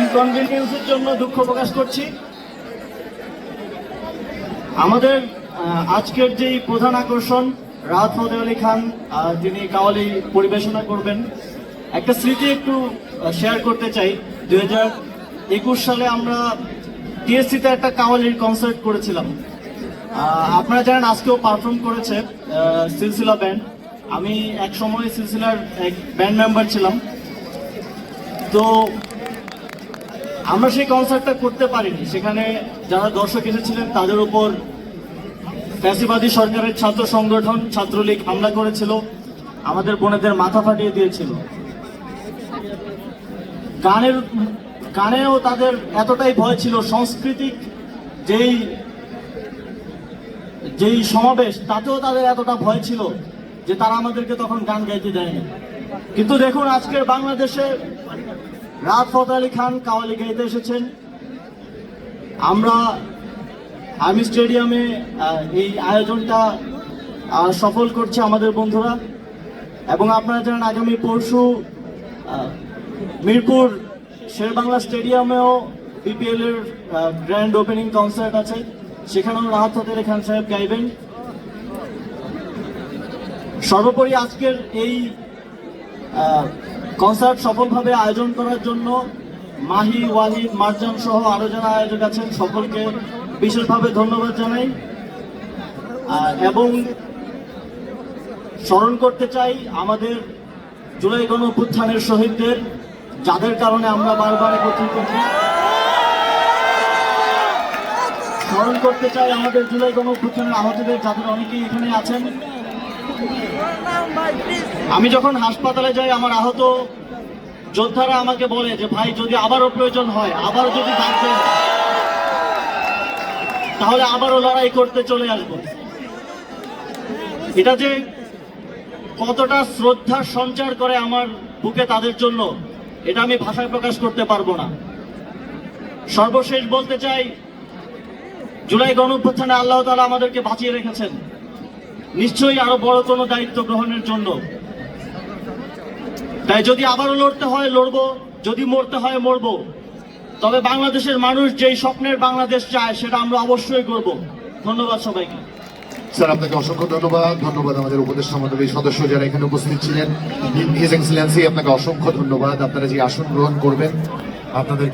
ইনকনভিনিয়েন্সের জন্য দুঃখ প্রকাশ করছি। আমাদের আজকের যেই প্রধান আকর্ষণ, রাত ফতে আলী খান তিনি কাওয়ালি পরিবেশনা করবেন, একটা স্মৃতি একটু শেয়ার করতে চাই। হাজার একুশ সালে আমরা টিএসসিতে একটা কাওয়ালির কনসার্ট করেছিলাম। আপনারা জানেন আজকেও পারফর্ম করেছে সিলসিলা ব্যান্ড আমি এক সময় সিলসিলার এক ব্যান্ড মেম্বার ছিলাম। তো আমরা সেই কনসার্টটা করতে পারিনি। সেখানে যারা দর্শক এসেছিলেন, তাদের উপর ফ্যাসিবাদী সরকারের ছাত্র সংগঠন, ছাত্রলীগ হামলা করেছিল, আমাদের বোনেদের মাথা ফাটিয়ে দিয়েছিল। গানের, গানেও তাদের এতটাই ভয় ছিল, সাংস্কৃতিক যেই যেই সমাবেশ, তাতেও তাদের এতটা ভয় ছিল যে তারা আমাদেরকে তখন গান গাইতে দেয়নি। কিন্তু দেখুন, আজকের বাংলাদেশে রাত ফত আলী খান কাওয়ালি গাইতে এসেছেন। আমরা আর্মি স্টেডিয়ামে এই আয়োজনটা সফল করছে আমাদের বন্ধুরা। এবং আপনারা জানেন আগামী পরশু মিরপুর শেরবাংলা স্টেডিয়ামেও বিপিএল এর গ্র্যান্ড ওপেনিং কনসার্ট আছে। সেখানেও রাহাত ফতের খান সাহেব গাইবেন। সর্বোপরি আজকের এই কনসার্ট সফলভাবে আয়োজন করার জন্য মাহি ওয়াহিদ মার্জান সহ আরও যারা আয়োজক আছেন সকলকে বিশেষভাবে ধন্যবাদ জানাই। এবং স্মরণ করতে চাই আমাদের জুলাই গণ অভ্যুত্থানের শহীদদের, যাদের কারণে আমরা বারবার একত্রিত হই স্মরণ করতে চাই আমাদের জুলাই গণ অভ্যুত্থানের আহতদের, যাদের অনেকেই এখানে আছেন। আমি যখন হাসপাতালে যাই, আমার আহত যোদ্ধারা আমাকে বলে যে, ভাই, যদি আবারও প্রয়োজন হয়, আবারও যদি ডাকবেন তাহলে আবারও লড়াই করতে চলে আসব। এটা যে কতটা শ্রদ্ধা সঞ্চার করে আমার বুকে তাদের জন্য, এটা আমি ভাষায় প্রকাশ করতে পারব না। সর্বশেষ বলতে চাই, জুলাই গণ আল্লাহ তালা আমাদেরকে বাঁচিয়ে রেখেছেন। নিশ্চয়ই আরও বড় কোনো দায়িত্ব গ্রহণের জন্য। তাই যদি আবারও লড়তে হয়, লড়বো। যদি মরতে হয়, মরবো। তবে বাংলাদেশের মানুষ যেই স্বপ্নের বাংলাদেশ চায়, সেটা আমরা অবশ্যই করব। ধন্যবাদ সবাইকে। স্যার, আপনাকে অসংখ্য ধন্যবাদ। ধন্যবাদ আমাদের উপদেষ্টা মন্ডলীর সদস্য যারা এখানে উপস্থিত ছিলেন। আপনাকে অসংখ্য ধন্যবাদ। আপনারা যে আসন গ্রহণ করবেন, আপনাদের